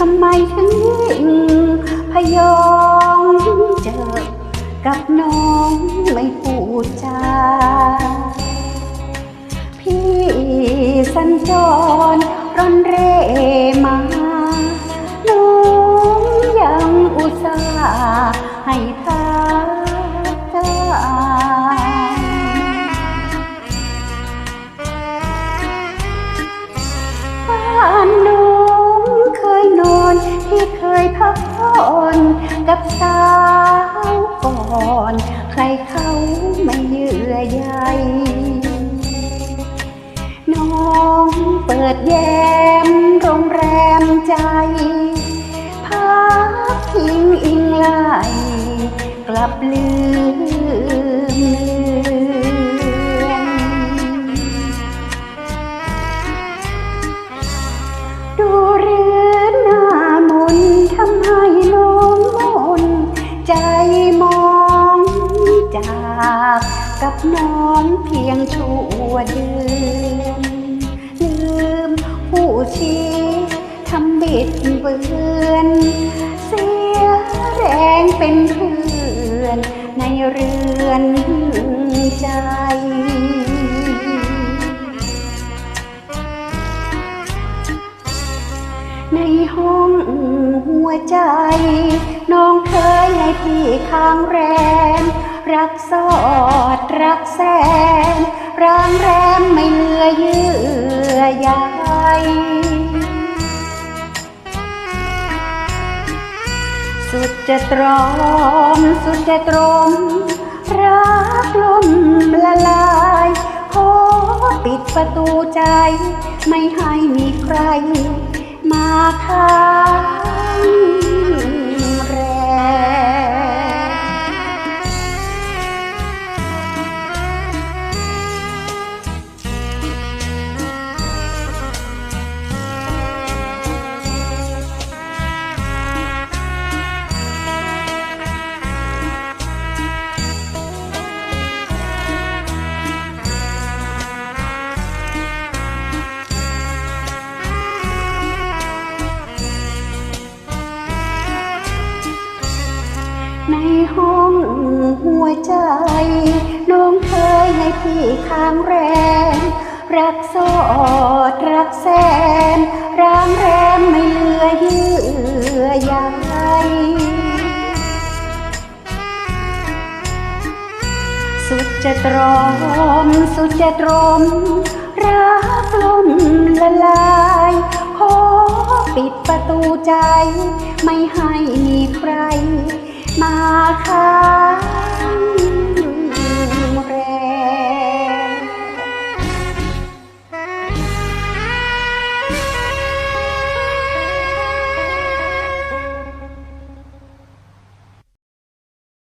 ถึงยิ่งพยองเจอ กับน้องไม่พูดจา พี่สัญจรร่อนเร่มา กับสาวก่อน ใครเขาไม่เยื่อใยน้องเปิดแย้มโรงแรมใจพักพิงอิงไหลกลับลืม กับน้องเพียงชั่วเดือนลืมผู้ชี้ทำบิดเบือนเสียแรงเป็นเพื่อนในเรือนใจในห้องหัวใจ น้องเคยให้พี่ค้างแรม รักสอดรักแสนร่างแรมไม่เหลือเยื่อใยสุดจะตรอม สุดจะตรม รักลมละลายขอปิดประตูใจ ไม่ให้มีใคร มาค้า หัวใจ น้องเคยให้พี่ค้างแรมรักสอดรักแสนร่างแรมไม่เหลือเยื่อใยสุดจะตรอม สุดจะตรม รักลมละลายขอปิดประตูใจ ไม่ให้มีใคร มาค้า